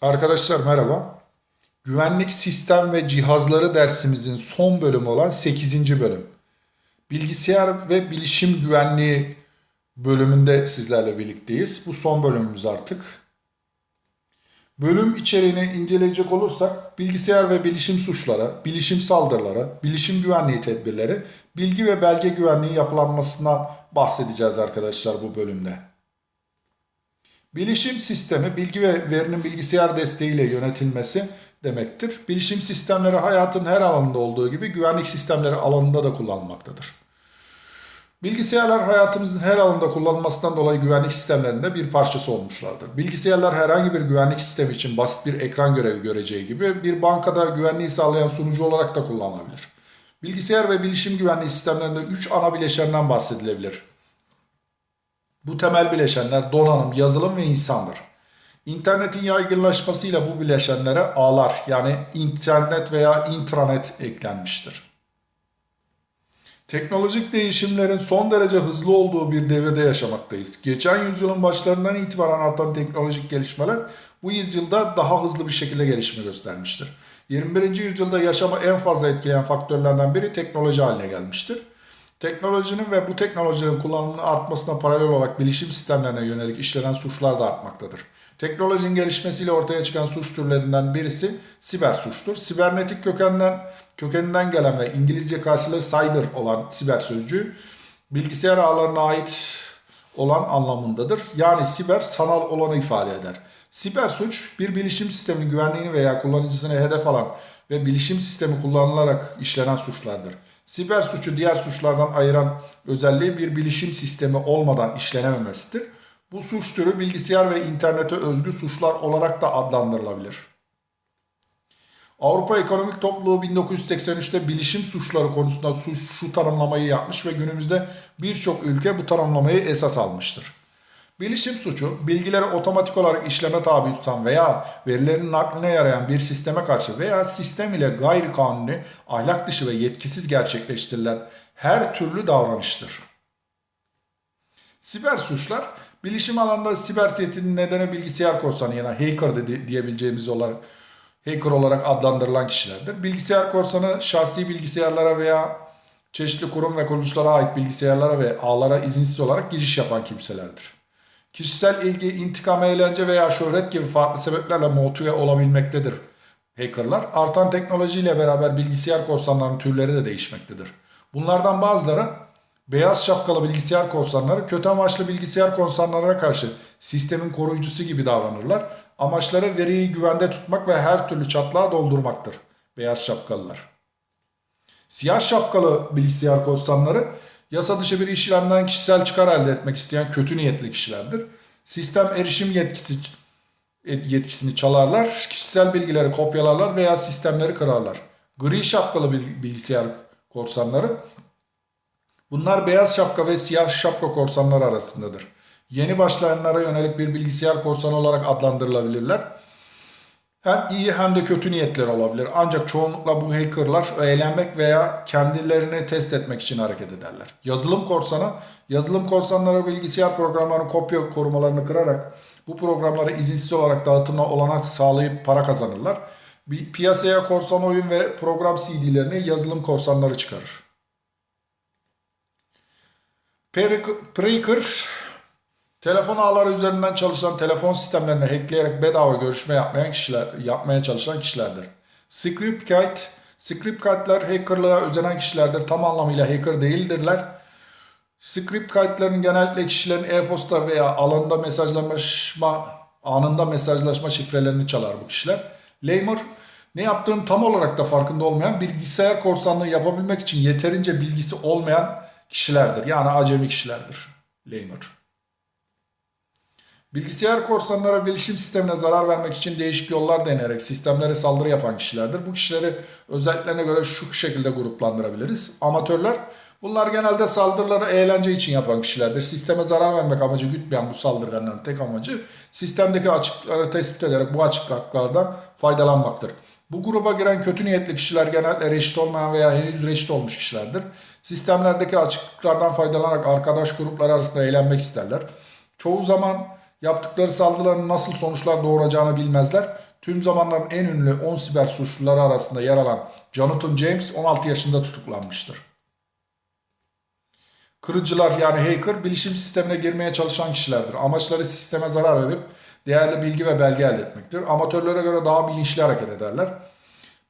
Arkadaşlar merhaba. Güvenlik sistem ve cihazları dersimizin son bölümü olan 8. bölüm. Bilgisayar ve bilişim güvenliği bölümünde sizlerle birlikteyiz. Bu son bölümümüz artık. Bölüm içeriğini inceleyecek olursak bilgisayar ve bilişim suçları, bilişim saldırıları, bilişim güvenliği tedbirleri, bilgi ve belge güvenliği yapılanmasına bahsedeceğiz arkadaşlar bu bölümde. Bilişim sistemi bilgi ve verinin bilgisayar desteğiyle yönetilmesi demektir. Bilişim sistemleri hayatın her alanında olduğu gibi güvenlik sistemleri alanında da kullanılmaktadır. Bilgisayarlar hayatımızın her alanında kullanılmasından dolayı güvenlik sistemlerinde bir parçası olmuşlardır. Bilgisayarlar herhangi bir güvenlik sistemi için basit bir ekran görevi göreceği gibi bir bankada güvenliği sağlayan sunucu olarak da kullanılabilir. Bilgisayar ve bilişim güvenliği sistemlerinde 3 ana bileşenden bahsedilebilir. Bu temel bileşenler donanım, yazılım ve insandır. İnternetin yaygınlaşmasıyla bu bileşenlere ağlar yani internet veya intranet eklenmiştir. Teknolojik değişimlerin son derece hızlı olduğu bir devirde yaşamaktayız. Geçen yüzyılın başlarından itibaren artan teknolojik gelişmeler bu yüzyılda daha hızlı bir şekilde gelişme göstermiştir. 21. yüzyılda yaşamı en fazla etkileyen faktörlerden biri teknoloji haline gelmiştir. Teknolojinin ve bu teknolojinin kullanımının artmasına paralel olarak bilişim sistemlerine yönelik işlenen suçlar da artmaktadır. Teknolojinin gelişmesiyle ortaya çıkan suç türlerinden birisi siber suçtur. Sibernetik kökenden kökeninden gelen ve İngilizce karşılığı cyber olan siber sözcüğü bilgisayar ağlarına ait olan anlamındadır. Yani siber sanal olanı ifade eder. Siber suç bir bilişim sisteminin güvenliğini veya kullanıcısını hedef alan ve bilişim sistemi kullanılarak işlenen suçlardır. Siber suçu diğer suçlardan ayıran özelliği bir bilişim sistemi olmadan işlenememesidir. Bu suç türü bilgisayar ve internete özgü suçlar olarak da adlandırılabilir. Avrupa Ekonomik Topluluğu 1983'te bilişim suçları konusunda suç, şu tanımlamayı yapmış ve günümüzde birçok ülke bu tanımlamayı esas almıştır. Bilişim suçu, bilgileri otomatik olarak işleme tabi tutan veya verilerin nakline yarayan bir sisteme karşı veya sistem ile gayri kanuni, ahlak dışı ve yetkisiz gerçekleştirilen her türlü davranıştır. Siber suçlar, bilişim alanında siber tehditin nedeni bilgisayar korsanı yani hacker de diyebileceğimiz olarak hacker olarak adlandırılan kişilerdir. Bilgisayar korsanı şahsi bilgisayarlara veya çeşitli kurum ve kuruluşlara ait bilgisayarlara ve ağlara izinsiz olarak giriş yapan kimselerdir. Kişisel ilgi, intikam, eğlence veya şöhret gibi farklı sebeplerle motive olabilmektedir. Hackerlar artan teknolojiyle beraber bilgisayar korsanlarının türleri de değişmektedir. Bunlardan bazıları beyaz şapkalı bilgisayar korsanları kötü amaçlı bilgisayar korsanlarına karşı sistemin koruyucusu gibi davranırlar. Amaçları veriyi güvende tutmak ve her türlü çatlağı doldurmaktır. Beyaz şapkalılar. Siyah şapkalı bilgisayar korsanları yasa dışı bir işlemden kişisel çıkar elde etmek isteyen kötü niyetli kişilerdir. Sistem erişim yetkisi yetkisini çalarlar, kişisel bilgileri kopyalarlar veya sistemleri kırarlar. Gri şapkalı bilgisayar korsanları Bunlar beyaz şapka ve siyah şapka korsanlar arasındadır. Yeni başlayanlara yönelik bir bilgisayar korsanı olarak adlandırılabilirler. Hem iyi hem de kötü niyetleri olabilir. Ancak çoğunlukla bu hackerlar eğlenmek veya kendilerini test etmek için hareket ederler. Yazılım korsanı, yazılım korsanları bilgisayar programlarının kopya korumalarını kırarak bu programları izinsiz olarak dağıtımına olanak sağlayıp para kazanırlar. Bir piyasaya korsan oyun ve program CD'lerini yazılım korsanları çıkarır. Preaker, telefon ağları üzerinden çalışan telefon sistemlerini hackleyerek bedava görüşme yapmayan kişiler, yapmaya çalışan kişilerdir. Scriptkite, Scriptkite'ler hackerlığa özenen kişilerdir. Tam anlamıyla hacker değildirler. Scriptkite'lerin genellikle kişilerin e-posta veya alanda mesajlaşma, anında mesajlaşma şifrelerini çalar bu kişiler. Lamer, ne yaptığını tam olarak da farkında olmayan bilgisayar korsanlığı yapabilmek için yeterince bilgisi olmayan kişilerdir. Yani acemi kişilerdir. Lamer. Bilgisayar korsanlara bilişim sistemine zarar vermek için değişik yollar deneyerek sistemlere saldırı yapan kişilerdir. Bu kişileri özelliklerine göre şu şekilde gruplandırabiliriz. Amatörler bunlar genelde saldırıları eğlence için yapan kişilerdir. Sisteme zarar vermek amacı gütmeyen bu saldırganların tek amacı sistemdeki açıkları tespit ederek bu açıklıklardan faydalanmaktır. Bu gruba giren kötü niyetli kişiler genellikle reşit olmayan veya henüz reşit olmuş kişilerdir. Sistemlerdeki açıklıklardan faydalanarak arkadaş grupları arasında eğlenmek isterler. Çoğu zaman yaptıkları saldırıların nasıl sonuçlar doğuracağını bilmezler. Tüm zamanların en ünlü 10 siber suçluları arasında yer alan Jonathan James 16 yaşında tutuklanmıştır. Kırıcılar yani hacker bilişim sistemine girmeye çalışan kişilerdir. Amaçları sisteme zarar verip değerli bilgi ve belge elde etmektir. Amatörlere göre daha bilinçli hareket ederler.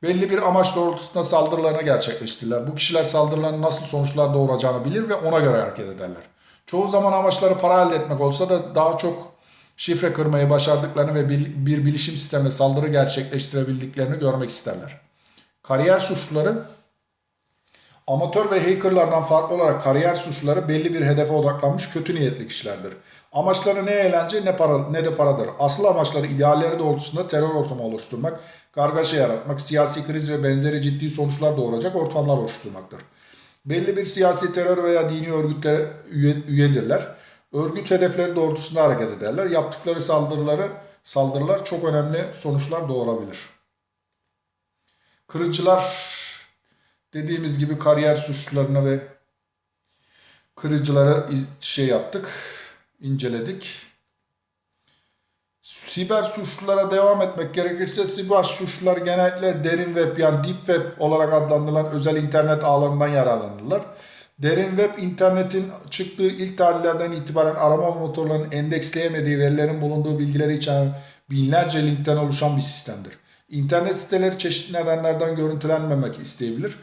Belli bir amaç doğrultusunda saldırılarını gerçekleştirirler. Bu kişiler saldırıların nasıl sonuçlar doğuracağını bilir ve ona göre hareket ederler. Çoğu zaman amaçları para elde etmek olsa da daha çok şifre kırmayı başardıklarını ve bir, bilişim sistemine saldırı gerçekleştirebildiklerini görmek isterler. Kariyer suçluları Amatör ve hackerlardan farklı olarak kariyer suçluları belli bir hedefe odaklanmış kötü niyetli kişilerdir. Amaçları ne eğlence ne para ne de paradır. Asıl amaçları idealleri doğrultusunda terör ortamı oluşturmak, kargaşa yaratmak, siyasi kriz ve benzeri ciddi sonuçlar doğuracak ortamlar oluşturmaktır. Belli bir siyasi terör veya dini örgütlere üye, üyedirler. Örgüt hedefleri doğrultusunda hareket ederler. Yaptıkları saldırıları saldırılar çok önemli sonuçlar doğurabilir. Kırıcılar dediğimiz gibi kariyer suçlularına ve kırıcılara şey yaptık, inceledik. Siber suçlulara devam etmek gerekirse siber suçlular genellikle derin web yani deep web olarak adlandırılan özel internet ağlarından yararlanırlar. Derin web internetin çıktığı ilk tarihlerden itibaren arama motorlarının endeksleyemediği verilerin bulunduğu bilgileri içeren binlerce linkten oluşan bir sistemdir. İnternet siteleri çeşitli nedenlerden görüntülenmemek isteyebilir.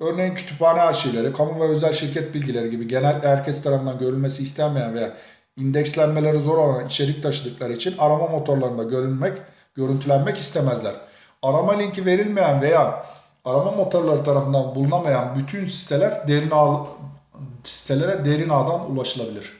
Örneğin kütüphane arşivleri, kamu ve özel şirket bilgileri gibi genellikle herkes tarafından görülmesi istenmeyen veya indekslenmeleri zor olan içerik taşıdıkları için arama motorlarında görünmek, görüntülenmek istemezler. Arama linki verilmeyen veya arama motorları tarafından bulunamayan bütün siteler derin ağ, sitelere derin ağdan ulaşılabilir.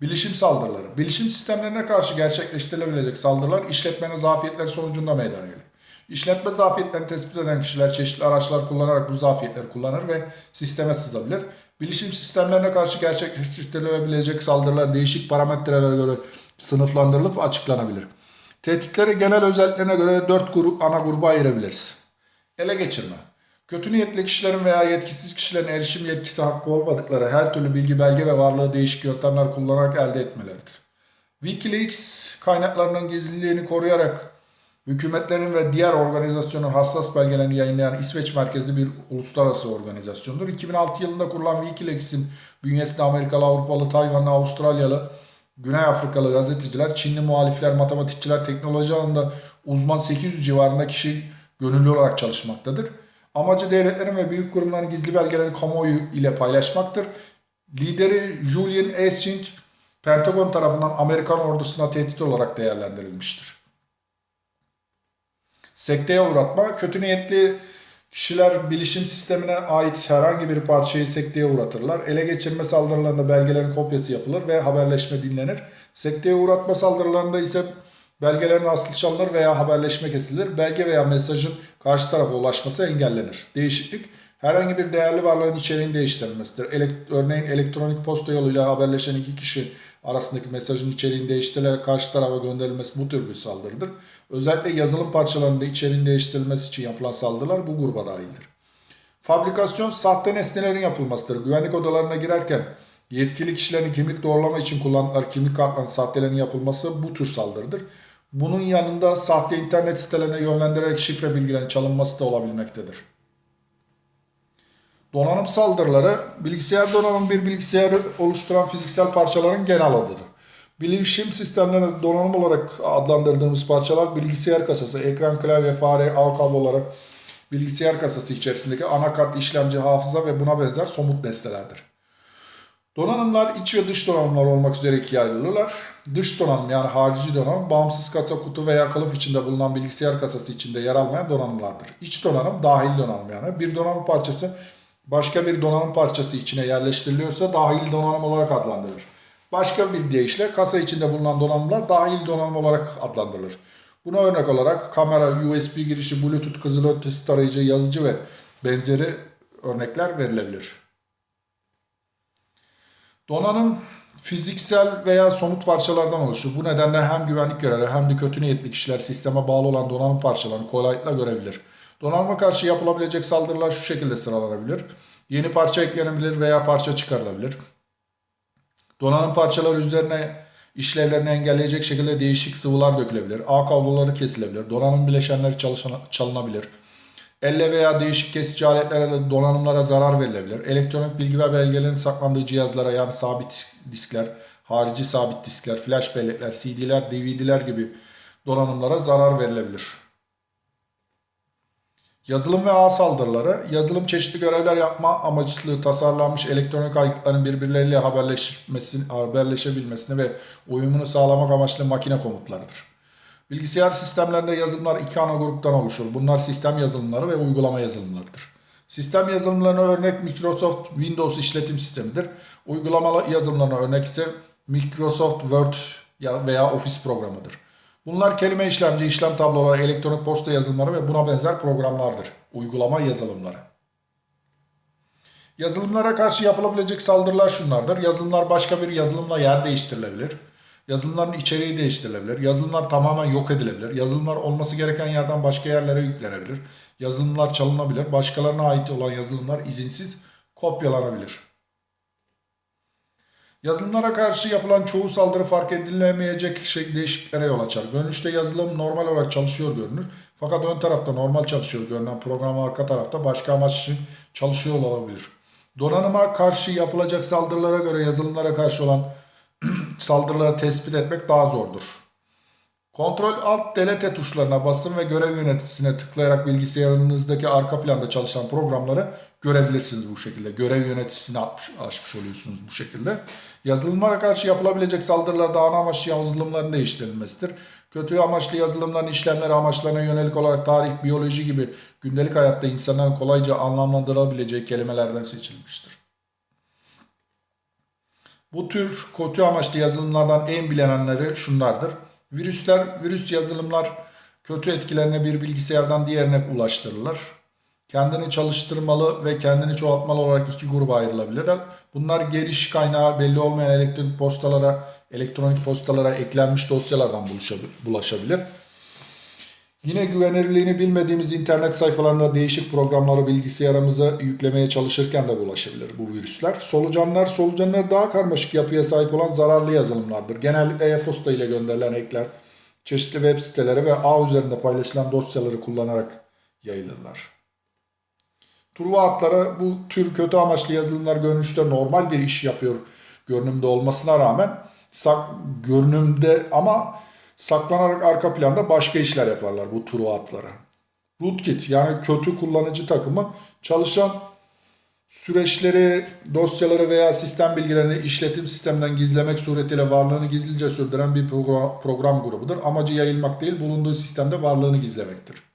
Bilişim saldırıları. Bilişim sistemlerine karşı gerçekleştirilebilecek saldırılar işletmenin zafiyetleri sonucunda meydana gelir. İşletme zafiyetlerini tespit eden kişiler çeşitli araçlar kullanarak bu zafiyetleri kullanır ve sisteme sızabilir. Bilişim sistemlerine karşı gerçekleştirilebilecek saldırılar değişik parametrelere göre sınıflandırılıp açıklanabilir. Tehditleri genel özelliklerine göre dört grup, ana gruba ayırabiliriz. Ele geçirme. Kötü niyetli kişilerin veya yetkisiz kişilerin erişim yetkisi hakkı olmadıkları her türlü bilgi, belge ve varlığı değişik yöntemler kullanarak elde etmeleridir. Wikileaks kaynaklarının gizliliğini koruyarak hükümetlerin ve diğer organizasyonun hassas belgelerini yayınlayan İsveç merkezli bir uluslararası organizasyondur. 2006 yılında kurulan Wikileaks'in bünyesinde Amerikalı, Avrupalı, Tayvanlı, Avustralyalı, Güney Afrikalı gazeteciler, Çinli muhalifler, matematikçiler, teknoloji alanında uzman 800 civarında kişi gönüllü olarak çalışmaktadır. Amacı devletlerin ve büyük kurumların gizli belgelerini kamuoyu ile paylaşmaktır. Lideri Julian Assange, Pentagon tarafından Amerikan ordusuna tehdit olarak değerlendirilmiştir. Sekteye uğratma, kötü niyetli kişiler bilişim sistemine ait herhangi bir parçayı sekteye uğratırlar. Ele geçirme saldırılarında belgelerin kopyası yapılır ve haberleşme dinlenir. Sekteye uğratma saldırılarında ise belgelerin aslı çalınır veya haberleşme kesilir. Belge veya mesajın karşı tarafa ulaşması engellenir. Değişiklik herhangi bir değerli varlığın içeriğini değiştirilmesidir. Elek- örneğin elektronik posta yoluyla haberleşen iki kişi arasındaki mesajın içeriğini değiştirilerek karşı tarafa gönderilmesi bu tür bir saldırıdır. Özellikle yazılım parçalarında içeriğin değiştirilmesi için yapılan saldırılar bu gruba dahildir. Fabrikasyon sahte nesnelerin yapılmasıdır. Güvenlik odalarına girerken yetkili kişilerin kimlik doğrulama için kullandıkları kimlik kartlarının sahtelerin yapılması bu tür saldırıdır. Bunun yanında sahte internet sitelerine yönlendirerek şifre bilgilerinin çalınması da olabilmektedir. Donanım saldırıları, bilgisayar donanımı bir bilgisayarı oluşturan fiziksel parçaların genel adıdır. Bilişim sistemlerinde donanım olarak adlandırdığımız parçalar bilgisayar kasası, ekran, klavye, fare, ağ kabloları, bilgisayar kasası içerisindeki anakart, işlemci, hafıza ve buna benzer somut nesnelerdir. Donanımlar iç ve dış donanımlar olmak üzere ikiye ayrılırlar. Dış donanım yani harici donanım bağımsız kasa, kutu veya kılıf içinde bulunan bilgisayar kasası içinde yer almayan donanımlardır. İç donanım dahil donanım yani. Bir donanım parçası başka bir donanım parçası içine yerleştiriliyorsa dahil donanım olarak adlandırılır. Başka bir deyişle kasa içinde bulunan donanımlar dahil donanım olarak adlandırılır. Buna örnek olarak kamera, USB girişi, Bluetooth, kızılötesi tarayıcı, yazıcı ve benzeri örnekler verilebilir. Donanım fiziksel veya somut parçalardan oluşur. Bu nedenle hem güvenlik görevlileri hem de kötü niyetli kişiler sisteme bağlı olan donanım parçalarını kolaylıkla görebilir. Donanıma karşı yapılabilecek saldırılar şu şekilde sıralanabilir. Yeni parça eklenebilir veya parça çıkarılabilir. Donanım parçaları üzerine işlevlerini engelleyecek şekilde değişik sıvılar dökülebilir. Ağ kabloları kesilebilir. Donanım bileşenleri çalınabilir. Elle veya değişik kesici aletlere de donanımlara zarar verilebilir. Elektronik bilgi ve belgelerin saklandığı cihazlara yani sabit diskler, harici sabit diskler, flash bellekler, CD'ler, DVD'ler gibi donanımlara zarar verilebilir. Yazılım ve ağ saldırıları, yazılım çeşitli görevler yapma amaçlı tasarlanmış elektronik aygıtların birbirleriyle haberleşmesi, haberleşebilmesini ve uyumunu sağlamak amaçlı makine komutlarıdır. Bilgisayar sistemlerinde yazılımlar iki ana gruptan oluşur. Bunlar sistem yazılımları ve uygulama yazılımlarıdır. Sistem yazılımlarına örnek Microsoft Windows işletim sistemidir. Uygulama yazılımlarına örnek ise Microsoft Word ya- veya Office programıdır. Bunlar kelime işlemci, işlem tabloları, elektronik posta yazılımları ve buna benzer programlardır. Uygulama yazılımları. Yazılımlara karşı yapılabilecek saldırılar şunlardır. Yazılımlar başka bir yazılımla yer değiştirilebilir. Yazılımların içeriği değiştirilebilir. Yazılımlar tamamen yok edilebilir. Yazılımlar olması gereken yerden başka yerlere yüklenebilir. Yazılımlar çalınabilir. Başkalarına ait olan yazılımlar izinsiz kopyalanabilir. Yazılımlara karşı yapılan çoğu saldırı fark edilemeyecek şey değişikliklere yol açar. Görünüşte yazılım normal olarak çalışıyor görünür. Fakat ön tarafta normal çalışıyor görünen program arka tarafta başka amaç için çalışıyor olabilir. Donanıma karşı yapılacak saldırılara göre yazılımlara karşı olan saldırıları tespit etmek daha zordur. Kontrol Alt Delete tuşlarına basın ve görev yöneticisine tıklayarak bilgisayarınızdaki arka planda çalışan programları görebilirsiniz bu şekilde. Görev yöneticisini açmış, açmış oluyorsunuz bu şekilde. Yazılımlara karşı yapılabilecek saldırılarda ana amaç yazılımların değiştirilmesidir. Kötü amaçlı yazılımların işlemleri amaçlarına yönelik olarak tarih, biyoloji gibi gündelik hayatta insanların kolayca anlamlandırabileceği kelimelerden seçilmiştir. Bu tür kötü amaçlı yazılımlardan en bilinenleri şunlardır. Virüsler, virüs yazılımlar kötü etkilerine bir bilgisayardan diğerine ulaştırırlar. Kendini çalıştırmalı ve kendini çoğaltmalı olarak iki gruba ayrılabilirler. Bunlar geliş kaynağı belli olmayan elektronik postalara, elektronik postalara eklenmiş dosyalardan bulaşabilir. Yine güvenilirliğini bilmediğimiz internet sayfalarında değişik programları bilgisayarımıza yüklemeye çalışırken de bulaşabilir bu virüsler. Solucanlar, solucanlar daha karmaşık yapıya sahip olan zararlı yazılımlardır. Genellikle e-posta ile gönderilen ekler, çeşitli web siteleri ve ağ üzerinde paylaşılan dosyaları kullanarak yayılırlar. Truva atları bu tür kötü amaçlı yazılımlar görünüşte normal bir iş yapıyor görünümde olmasına rağmen sak, görünümde ama saklanarak arka planda başka işler yaparlar bu Truva atları. Rootkit yani kötü kullanıcı takımı çalışan süreçleri, dosyaları veya sistem bilgilerini işletim sisteminden gizlemek suretiyle varlığını gizlice sürdüren bir program, program grubudur. Amacı yayılmak değil, bulunduğu sistemde varlığını gizlemektir.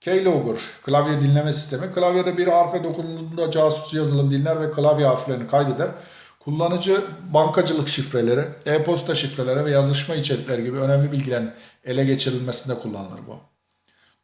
Keylogger, klavye dinleme sistemi. Klavyede bir harfe dokunulduğunda casus yazılım dinler ve klavye harflerini kaydeder. Kullanıcı bankacılık şifreleri, e-posta şifreleri ve yazışma içerikleri gibi önemli bilgilerin ele geçirilmesinde kullanılır bu.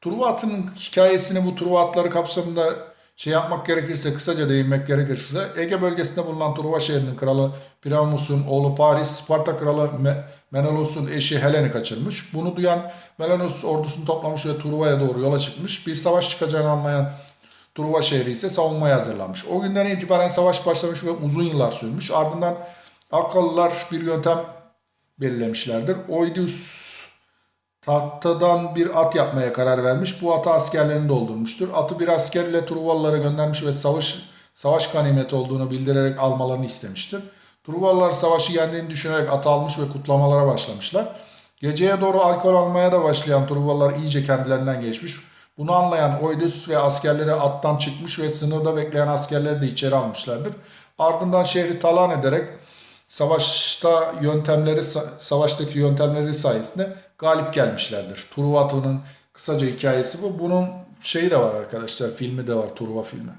Truva atının hikayesini bu Truva atları kapsamında şey yapmak gerekirse, kısaca değinmek gerekirse Ege bölgesinde bulunan Truva şehrinin kralı Priamus'un oğlu Paris, Sparta kralı Me- Menelaus'un eşi Helen'i kaçırmış. Bunu duyan Menelaus ordusunu toplamış ve Truva'ya doğru yola çıkmış. Bir savaş çıkacağını anlayan Truva şehri ise savunmaya hazırlanmış. O günden itibaren savaş başlamış ve uzun yıllar sürmüş. Ardından Akkalılar bir yöntem belirlemişlerdir. Oidius tahtadan bir at yapmaya karar vermiş. Bu atı askerlerini doldurmuştur. Atı bir asker ile Truvalılara göndermiş ve savaş savaş ganimeti olduğunu bildirerek almalarını istemiştir. Truvalılar savaşı yendiğini düşünerek atı almış ve kutlamalara başlamışlar. Geceye doğru alkol almaya da başlayan Truvalılar iyice kendilerinden geçmiş. Bunu anlayan Oidus ve askerleri attan çıkmış ve sınırda bekleyen askerleri de içeri almışlardır. Ardından şehri talan ederek savaşta yöntemleri savaştaki yöntemleri sayesinde galip gelmişlerdir. Truva atının kısaca hikayesi bu. Bunun şeyi de var arkadaşlar. Filmi de var. Truva filmi.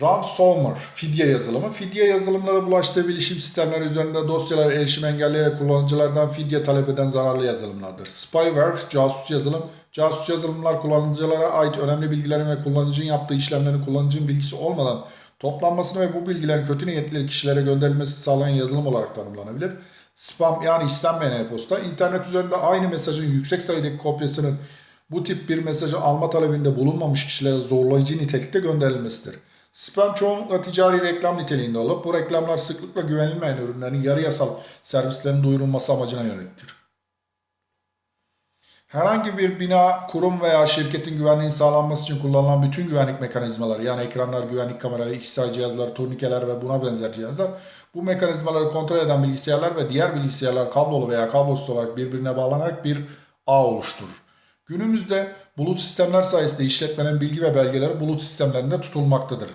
Ransomware, fidye yazılımı. Fidye yazılımlara bulaştığı bilişim sistemleri üzerinde dosyalara erişim engelleyerek kullanıcılardan fidye talep eden zararlı yazılımlardır. Spyware, casus yazılım. Casus yazılımlar kullanıcılara ait önemli bilgilerin ve kullanıcının yaptığı işlemlerin kullanıcının bilgisi olmadan toplanmasını ve bu bilgilerin kötü niyetli kişilere gönderilmesini sağlayan yazılım olarak tanımlanabilir. Spam yani istenmeyen e-posta. İnternet üzerinde aynı mesajın yüksek sayıdaki kopyasının bu tip bir mesajı alma talebinde bulunmamış kişilere zorlayıcı nitelikte gönderilmesidir. Spam çoğunlukla ticari reklam niteliğinde olup bu reklamlar sıklıkla güvenilmeyen ürünlerin yarı yasal servislerin duyurulması amacına yöneliktir. Herhangi bir bina, kurum veya şirketin güvenliğin sağlanması için kullanılan bütün güvenlik mekanizmaları yani ekranlar, güvenlik kameraları, XR cihazları, turnikeler ve buna benzer cihazlar bu mekanizmaları kontrol eden bilgisayarlar ve diğer bilgisayarlar kablolu veya kablosuz olarak birbirine bağlanarak bir ağ oluşturur. Günümüzde bulut sistemler sayesinde işletmenin bilgi ve belgeleri bulut sistemlerinde tutulmaktadır.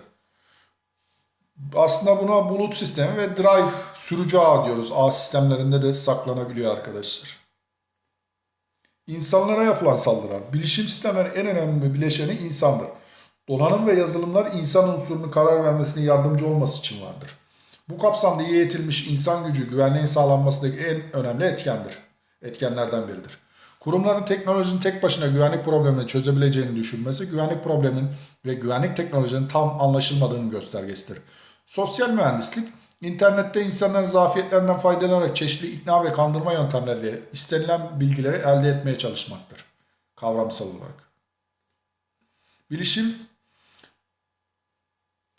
Aslında buna bulut sistemi ve drive sürücü ağ diyoruz. Ağ sistemlerinde de saklanabiliyor arkadaşlar. İnsanlara yapılan saldırılar. Bilişim sistemlerin en önemli bileşeni insandır. Donanım ve yazılımlar insan unsurunun karar vermesine yardımcı olması için vardır. Bu kapsamda iyi eğitilmiş insan gücü güvenliğin sağlanmasındaki en önemli etkendir. Etkenlerden biridir. Kurumların teknolojinin tek başına güvenlik problemini çözebileceğini düşünmesi, güvenlik probleminin ve güvenlik teknolojinin tam anlaşılmadığının göstergesidir. Sosyal mühendislik, internette insanların zafiyetlerinden faydalanarak çeşitli ikna ve kandırma yöntemleriyle istenilen bilgileri elde etmeye çalışmaktır. Kavramsal olarak. Bilişim,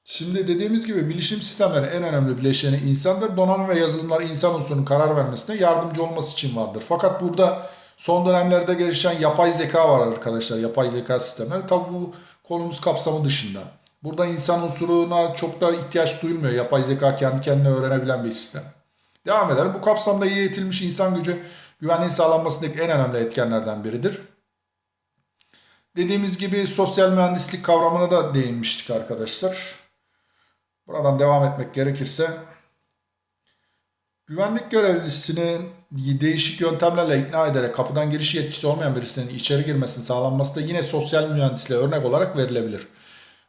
Şimdi dediğimiz gibi bilişim sistemleri en önemli bileşeni insandır. Donanım ve yazılımlar insan unsurunun karar vermesine yardımcı olması için vardır. Fakat burada son dönemlerde gelişen yapay zeka var arkadaşlar. Yapay zeka sistemleri. Tabi bu konumuz kapsamı dışında. Burada insan unsuruna çok da ihtiyaç duyulmuyor. Yapay zeka kendi kendine öğrenebilen bir sistem. Devam edelim. Bu kapsamda iyi eğitilmiş insan gücü güvenliğin sağlanmasındaki en önemli etkenlerden biridir. Dediğimiz gibi sosyal mühendislik kavramına da değinmiştik arkadaşlar. Buradan devam etmek gerekirse güvenlik görevlisinin değişik yöntemlerle ikna ederek kapıdan giriş yetkisi olmayan birisinin içeri girmesini sağlanması da yine sosyal mühendisliğe örnek olarak verilebilir.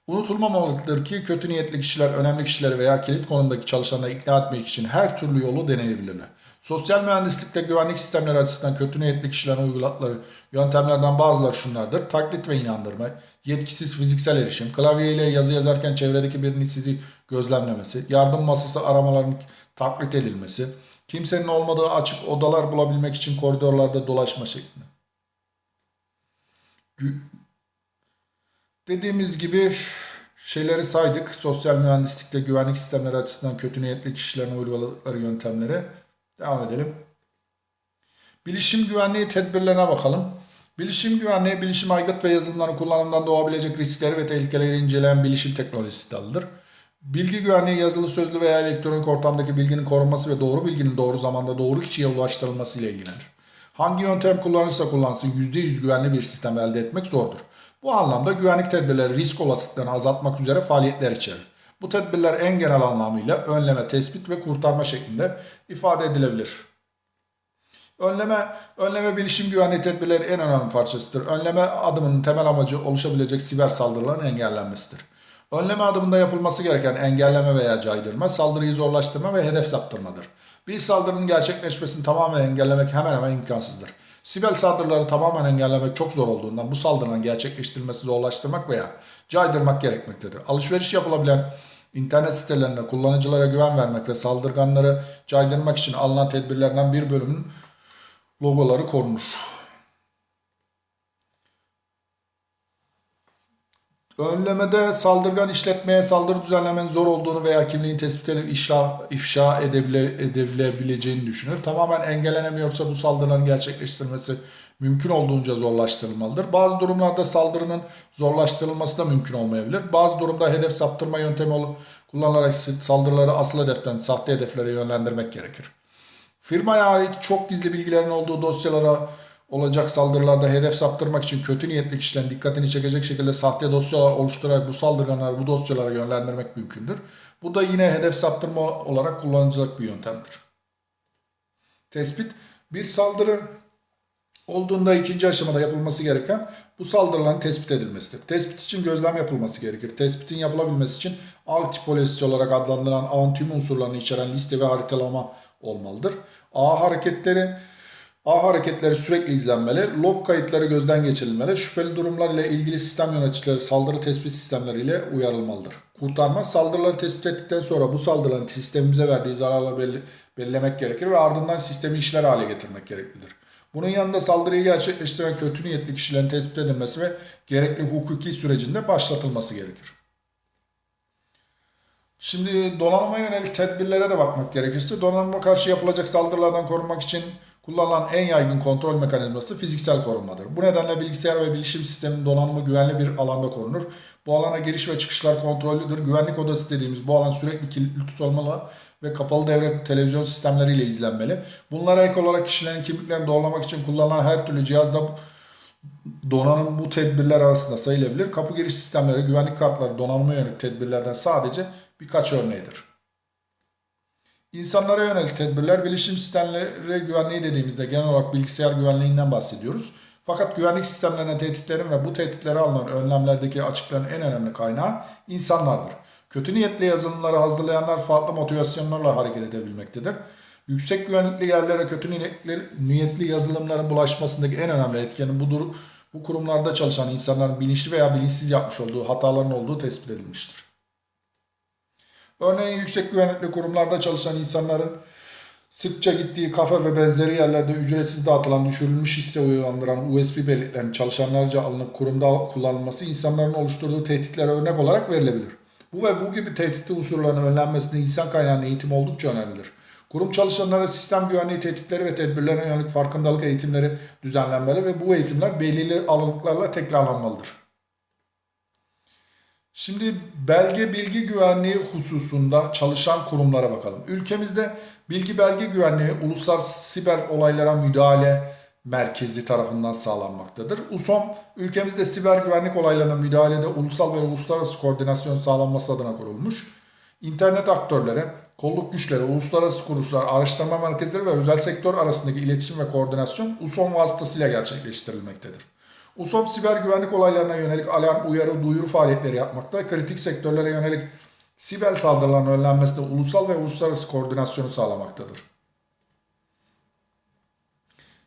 Unutulmamalıdır ki kötü niyetli kişiler önemli kişileri veya kilit konumdaki çalışanları ikna etmek için her türlü yolu deneyebilirler. Sosyal mühendislikte güvenlik sistemleri açısından kötü niyetli kişilerin uyguladıkları yöntemlerden bazıları şunlardır. Taklit ve inandırma, yetkisiz fiziksel erişim, klavye ile yazı yazarken çevredeki birinin sizi gözlemlemesi, yardım masası aramaların taklit edilmesi, kimsenin olmadığı açık odalar bulabilmek için koridorlarda dolaşma şeklinde. Dediğimiz gibi şeyleri saydık. Sosyal mühendislikte güvenlik sistemleri açısından kötü niyetli kişilerin uyguladıkları yöntemleri. Devam edelim. Bilişim güvenliği tedbirlerine bakalım. Bilişim güvenliği, bilişim aygıt ve yazılımların kullanımından doğabilecek riskleri ve tehlikeleri inceleyen bilişim teknolojisi dalıdır. Bilgi güvenliği yazılı, sözlü veya elektronik ortamdaki bilginin korunması ve doğru bilginin doğru zamanda doğru kişiye ulaştırılması ile ilgilenir. Hangi yöntem kullanırsa kullansın %100 güvenli bir sistem elde etmek zordur. Bu anlamda güvenlik tedbirleri risk olasılıklarını azaltmak üzere faaliyetler içerir. Bu tedbirler en genel anlamıyla önleme, tespit ve kurtarma şeklinde ifade edilebilir. Önleme, önleme bilişim güvenliği tedbirleri en önemli parçasıdır. Önleme adımının temel amacı oluşabilecek siber saldırıların engellenmesidir. Önleme adımında yapılması gereken engelleme veya caydırma, saldırıyı zorlaştırma ve hedef saptırmadır. Bir saldırının gerçekleşmesini tamamen engellemek hemen hemen imkansızdır. Siber saldırıları tamamen engellemek çok zor olduğundan bu saldırının gerçekleştirilmesi zorlaştırmak veya caydırmak gerekmektedir. Alışveriş yapılabilen internet sitelerinde kullanıcılara güven vermek ve saldırganları caydırmak için alınan tedbirlerden bir bölümün logoları korunur. Önlemede saldırgan işletmeye saldırı düzenlemenin zor olduğunu veya kimliğin tespit edilip ifşa, ifşa edebile, edilebileceğini düşünür. Tamamen engellenemiyorsa bu saldırıların gerçekleştirilmesi mümkün olduğunca zorlaştırılmalıdır. Bazı durumlarda saldırının zorlaştırılması da mümkün olmayabilir. Bazı durumda hedef saptırma yöntemi kullanılarak saldırıları asıl hedeften sahte hedeflere yönlendirmek gerekir. Firmaya ait çok gizli bilgilerin olduğu dosyalara olacak saldırılarda hedef saptırmak için kötü niyetli kişilerin dikkatini çekecek şekilde sahte dosyalar oluşturarak bu saldırganları bu dosyalara yönlendirmek mümkündür. Bu da yine hedef saptırma olarak kullanılacak bir yöntemdir. Tespit bir saldırı olduğunda ikinci aşamada yapılması gereken bu saldırıların tespit edilmesidir. Tespit için gözlem yapılması gerekir. Tespitin yapılabilmesi için ağ tipolojisi olarak adlandırılan ağın tüm unsurlarını içeren liste ve haritalama olmalıdır. Ağ hareketleri A hareketleri sürekli izlenmeli, log kayıtları gözden geçirilmeli, şüpheli durumlar ile ilgili sistem yöneticileri saldırı tespit sistemleriyle uyarılmalıdır. Kurtarma, saldırıları tespit ettikten sonra bu saldırıların sistemimize verdiği zararları belli, belirlemek gerekir ve ardından sistemi işler hale getirmek gereklidir. Bunun yanında saldırıyı gerçekleştiren kötü niyetli kişilerin tespit edilmesi ve gerekli hukuki sürecinde başlatılması gerekir. Şimdi donanıma yönelik tedbirlere de bakmak gerekirse donanıma karşı yapılacak saldırılardan korunmak için kullanılan en yaygın kontrol mekanizması fiziksel korunmadır. Bu nedenle bilgisayar ve bilişim sisteminin donanımı güvenli bir alanda korunur. Bu alana giriş ve çıkışlar kontrollüdür. Güvenlik odası dediğimiz bu alan sürekli kilitli tutulmalı ve kapalı devre televizyon sistemleriyle izlenmeli. Bunlara ek olarak kişilerin kimliklerini doğrulamak için kullanılan her türlü cihazda donanım bu tedbirler arasında sayılabilir. Kapı giriş sistemleri, güvenlik kartları donanıma yönelik tedbirlerden sadece birkaç örneğidir. İnsanlara yönelik tedbirler, bilişim sistemleri güvenliği dediğimizde genel olarak bilgisayar güvenliğinden bahsediyoruz. Fakat güvenlik sistemlerine tehditlerin ve bu tehditlere alınan önlemlerdeki açıkların en önemli kaynağı insanlardır. Kötü niyetli yazılımları hazırlayanlar farklı motivasyonlarla hareket edebilmektedir. Yüksek güvenlikli yerlere kötü niyetli, niyetli yazılımların bulaşmasındaki en önemli etkenin budur. Bu kurumlarda çalışan insanların bilinçli veya bilinçsiz yapmış olduğu hataların olduğu tespit edilmiştir. Örneğin yüksek güvenlikli kurumlarda çalışan insanların sıkça gittiği kafe ve benzeri yerlerde ücretsiz dağıtılan düşürülmüş hisse uyandıran USB belleklerin çalışanlarca alınıp kurumda kullanılması insanların oluşturduğu tehditlere örnek olarak verilebilir. Bu ve bu gibi tehditli unsurların önlenmesinde insan kaynağının eğitimi oldukça önemlidir. Kurum çalışanlara sistem güvenliği tehditleri ve tedbirlerine yönelik farkındalık eğitimleri düzenlenmeli ve bu eğitimler belirli aralıklarla tekrarlanmalıdır. Şimdi belge bilgi güvenliği hususunda çalışan kurumlara bakalım. Ülkemizde bilgi belge güvenliği uluslararası siber olaylara müdahale merkezi tarafından sağlanmaktadır. USOM ülkemizde siber güvenlik olaylarına müdahalede ulusal ve uluslararası koordinasyon sağlanması adına kurulmuş. İnternet aktörleri, kolluk güçleri, uluslararası kuruluşlar, araştırma merkezleri ve özel sektör arasındaki iletişim ve koordinasyon USOM vasıtasıyla gerçekleştirilmektedir. USOM siber güvenlik olaylarına yönelik alarm, uyarı, duyuru faaliyetleri yapmakta, kritik sektörlere yönelik siber saldırıların önlenmesinde ulusal ve uluslararası koordinasyonu sağlamaktadır.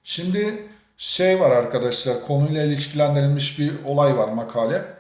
Şimdi şey var arkadaşlar, konuyla ilişkilendirilmiş bir olay var makale.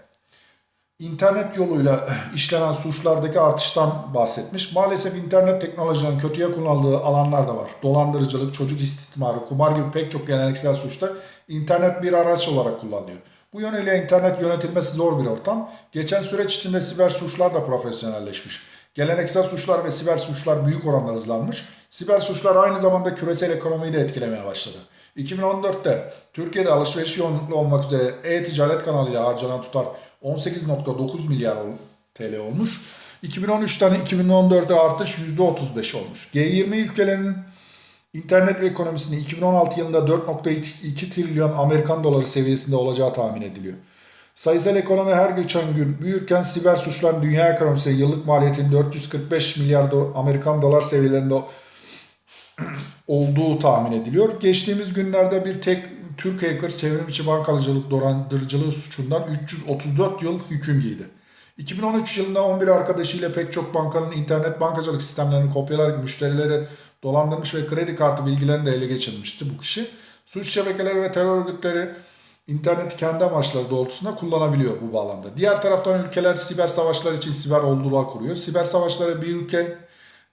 İnternet yoluyla işlenen suçlardaki artıştan bahsetmiş. Maalesef internet teknolojilerinin kötüye kullanıldığı alanlar da var. Dolandırıcılık, çocuk istismarı, kumar gibi pek çok geleneksel suçta internet bir araç olarak kullanılıyor. Bu yönüyle internet yönetilmesi zor bir ortam. Geçen süreç içinde siber suçlar da profesyonelleşmiş. Geleneksel suçlar ve siber suçlar büyük oranda hızlanmış. Siber suçlar aynı zamanda küresel ekonomiyi de etkilemeye başladı. 2014'te Türkiye'de alışveriş yoğunluklu olmak üzere e-ticaret kanalıyla harcanan tutar 18.9 milyar TL olmuş. 2013'ten 2014'e artış %35 olmuş. G20 ülkelerinin internet ekonomisinin 2016 yılında 4.2 trilyon Amerikan doları seviyesinde olacağı tahmin ediliyor. Sayısal ekonomi her geçen gün büyürken siber suçların dünya ekonomisine yıllık maliyetinin 445 milyar Amerikan dolar seviyelerinde olduğu tahmin ediliyor. Geçtiğimiz günlerde bir tek Türk hacker çevrim içi bankacılık dolandırıcılığı suçundan 334 yıl hüküm giydi. 2013 yılında 11 arkadaşıyla pek çok bankanın internet bankacılık sistemlerini kopyalayarak müşterileri dolandırmış ve kredi kartı bilgilerini de ele geçirmişti bu kişi. Suç şebekeleri ve terör örgütleri interneti kendi amaçları doğrultusunda kullanabiliyor bu bağlamda. Diğer taraftan ülkeler siber savaşlar için siber ordular kuruyor. Siber savaşları bir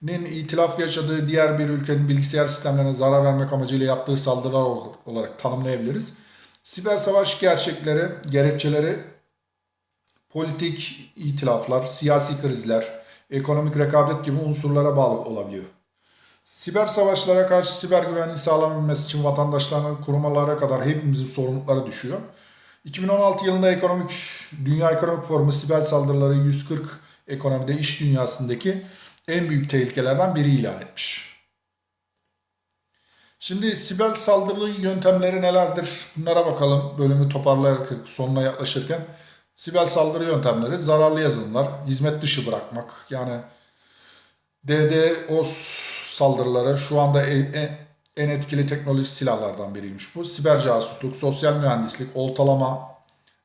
ülkenin itilaf yaşadığı diğer bir ülkenin bilgisayar sistemlerine zarar vermek amacıyla yaptığı saldırılar olarak tanımlayabiliriz. Siber savaş gerçekleri, gerekçeleri politik itilaflar, siyasi krizler, ekonomik rekabet gibi unsurlara bağlı olabiliyor. Siber savaşlara karşı siber güvenliği sağlanabilmesi için vatandaşların kurumalara kadar hepimizin sorumlulukları düşüyor. 2016 yılında ekonomik Dünya Ekonomik Forumu siber saldırıları 140 ekonomide iş dünyasındaki en büyük tehlikelerden biri ilan etmiş. Şimdi siber saldırı yöntemleri nelerdir? Bunlara bakalım bölümü toparlayarak sonuna yaklaşırken. Siber saldırı yöntemleri zararlı yazılımlar, hizmet dışı bırakmak yani DDoS saldırıları şu anda en etkili teknoloji silahlardan biriymiş bu. Siber casusluk, sosyal mühendislik, oltalama,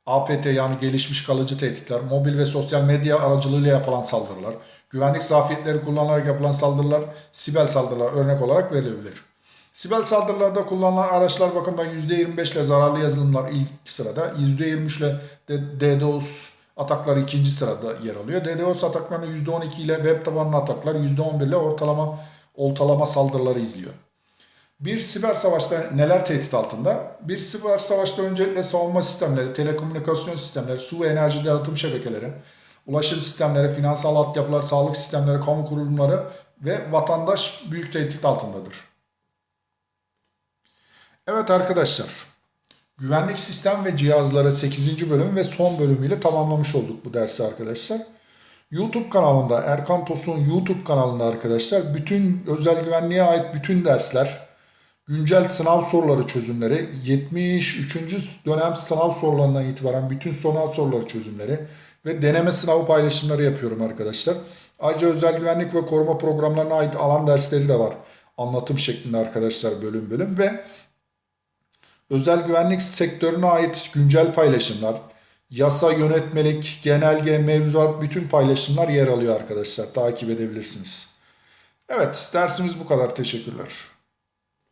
APT yani gelişmiş kalıcı tehditler, mobil ve sosyal medya aracılığıyla yapılan saldırılar, güvenlik zafiyetleri kullanarak yapılan saldırılar, siber saldırılar örnek olarak verilebilir. Siber saldırılarda kullanılan araçlar bakımından %25 ile zararlı yazılımlar ilk sırada, %23 ile DDoS atakları ikinci sırada yer alıyor. DDoS ataklarının %12 ile web tabanlı ataklar %11 ile ortalama oltalama saldırıları izliyor. Bir siber savaşta neler tehdit altında? Bir siber savaşta öncelikle savunma sistemleri, telekomünikasyon sistemleri, su enerji dağıtım şebekeleri, ulaşım sistemleri, finansal altyapılar, sağlık sistemleri, kamu kurumları ve vatandaş büyük tehdit altındadır. Evet arkadaşlar, güvenlik sistem ve cihazları 8. bölüm ve son bölümüyle tamamlamış olduk bu dersi arkadaşlar. YouTube kanalında Erkan Tosun YouTube kanalında arkadaşlar bütün özel güvenliğe ait bütün dersler, güncel sınav soruları çözümleri, 73. dönem sınav sorularından itibaren bütün sınav soruları çözümleri ve deneme sınavı paylaşımları yapıyorum arkadaşlar. Ayrıca özel güvenlik ve koruma programlarına ait alan dersleri de var. Anlatım şeklinde arkadaşlar bölüm bölüm ve özel güvenlik sektörüne ait güncel paylaşımlar, yasa, yönetmelik, genelge, mevzuat bütün paylaşımlar yer alıyor arkadaşlar. Takip edebilirsiniz. Evet, dersimiz bu kadar. Teşekkürler.